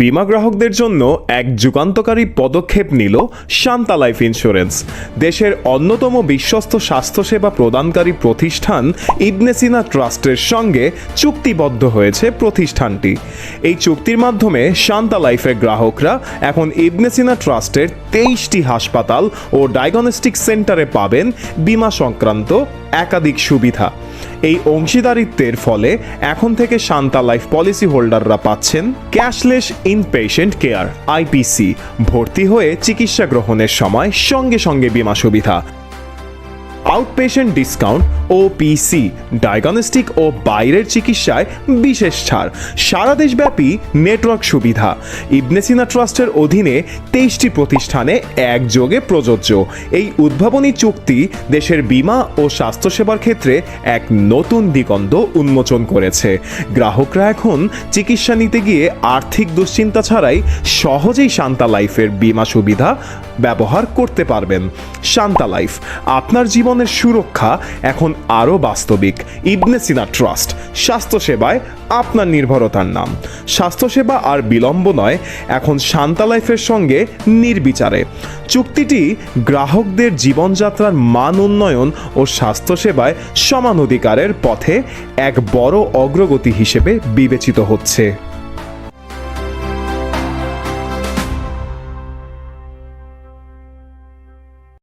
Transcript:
বিমা গ্রাহকদের জন্য এক যুগান্তকারী পদক্ষেপ নিল শান্তা লাইফ ইন্স্যুরেন্স। দেশের অন্যতম বিশ্বস্ত স্বাস্থ্যসেবা প্রদানকারী প্রতিষ্ঠান ইবনেসিনা ট্রাস্টের সঙ্গে চুক্তিবদ্ধ হয়েছে প্রতিষ্ঠানটি। এই চুক্তির মাধ্যমে শান্তা লাইফের গ্রাহকরা এখন ইবনেসিনা ট্রাস্টের তেইশটি হাসপাতাল ও ডায়াগনস্টিক সেন্টারে পাবেন বিমা সংক্রান্ত একাধিক সুবিধা। এই অংশীদারিত্বের ফলে এখন থেকে শান্তা লাইফ পলিসি হোল্ডাররা পাচ্ছেন ক্যাশলেস ইনপেশেন্ট কেয়ার, আইপিসি, ভর্তি হয়ে চিকিৎসা গ্রহণের সময় সঙ্গে সঙ্গে বিমা সুবিধা। আউটপেশেন্ট ডিসকাউন্ট ও পিসি ডায়াগনস্টিক ও বাইরের চিকিৎসায় বিশেষ ছাড়। সারা দেশব্যাপী নেটওয়ার্ক সুবিধা। ইবনেসিনা ট্রাস্টের অধীনে তেইশটি প্রতিষ্ঠানে একযোগে প্রযোজ্য। এই উদ্ভাবনী চুক্তি দেশের বীমা ও স্বাস্থ্যসেবার ক্ষেত্রে এক নতুন দিগন্ত উন্মোচন করেছে। গ্রাহকরা এখন চিকিৎসা নিতে গিয়ে আর্থিক দুশ্চিন্তা ছাড়াই সহজেই শান্তা লাইফের বীমা সুবিধা ব্যবহার করতে পারবেন। শান্তা লাইফ, আপনার জীবনের সুরক্ষা এখন আরও বাস্তবিক। ইবনে সিনা ট্রাস্ট, স্বাস্থ্যসেবায় আপনার নির্ভরতার নাম। স্বাস্থ্যসেবা আর বিলম্ব নয়, এখন শান্তা লাইফের সঙ্গে নির্বিচারে। চুক্তিটি গ্রাহকদের জীবনযাত্রার মান উন্নয়ন ও স্বাস্থ্যসেবায় সমান অধিকারের পথে এক বড় অগ্রগতি হিসেবে বিবেচিত হচ্ছে।